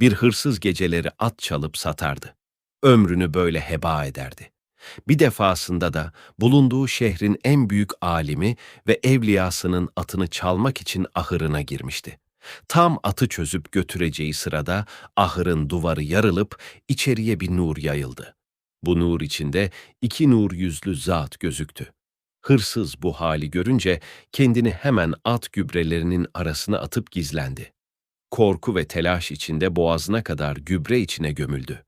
Bir hırsız geceleri at çalıp satardı. Ömrünü böyle heba ederdi. Bir defasında da bulunduğu şehrin en büyük alimi ve evliyasının atını çalmak için ahırına girmişti. Tam atı çözüp götüreceği sırada ahırın duvarı yarılıp içeriye bir nur yayıldı. Bu nur içinde iki nur yüzlü zat gözüktü. Hırsız bu hali görünce kendini hemen at gübrelerinin arasına atıp gizlendi. Korku ve telaş içinde boğazına kadar gübre içine gömüldü.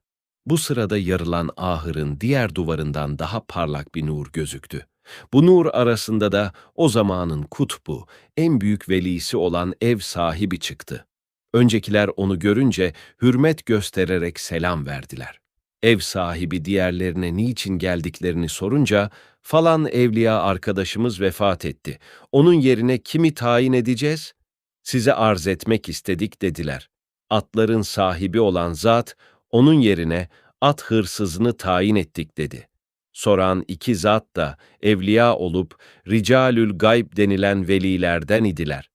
Bu sırada yarılan ahırın diğer duvarından daha parlak bir nur gözüktü. Bu nur arasında da o zamanın kutbu, en büyük velisi olan ev sahibi çıktı. Öncekiler onu görünce hürmet göstererek selam verdiler. Ev sahibi diğerlerine niçin geldiklerini sorunca, falan evliya arkadaşımız vefat etti. Onun yerine kimi tayin edeceğiz? Size arz etmek istedik dediler. Atların sahibi olan zat, onun yerine at hırsızını tayin ettik dedi. Soran iki zat da evliya olup ricalül gayb denilen velilerden idiler.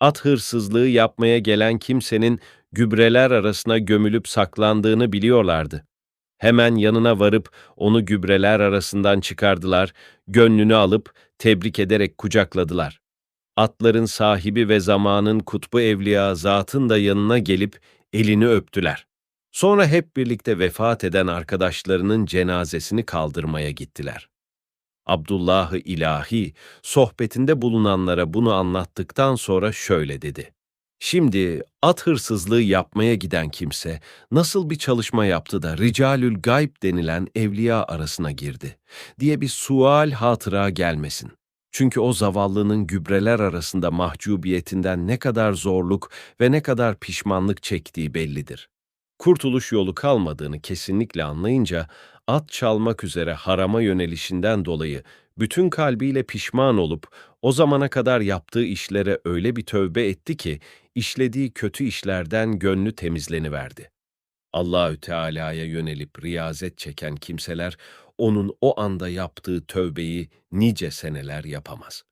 At hırsızlığı yapmaya gelen kimsenin gübreler arasına gömülüp saklandığını biliyorlardı. Hemen yanına varıp onu gübreler arasından çıkardılar, gönlünü alıp tebrik ederek kucakladılar. Atların sahibi ve zamanın kutbu evliya zatın da yanına gelip elini öptüler. Sonra hep birlikte vefat eden arkadaşlarının cenazesini kaldırmaya gittiler. Abdullah-ı İlahi sohbetinde bulunanlara bunu anlattıktan sonra şöyle dedi. Şimdi at hırsızlığı yapmaya giden kimse nasıl bir çalışma yaptı da ricalül gayb denilen evliya arasına girdi diye bir sual hatıra gelmesin. Çünkü o zavallının gübreler arasında mahcubiyetinden ne kadar zorluk ve ne kadar pişmanlık çektiği bellidir. Kurtuluş yolu kalmadığını kesinlikle anlayınca at çalmak üzere harama yönelişinden dolayı bütün kalbiyle pişman olup o zamana kadar yaptığı işlere öyle bir tövbe etti ki işlediği kötü işlerden gönlü temizleniverdi. Allahü Teala'ya yönelip riyazet çeken kimseler onun o anda yaptığı tövbeyi nice seneler yapamaz.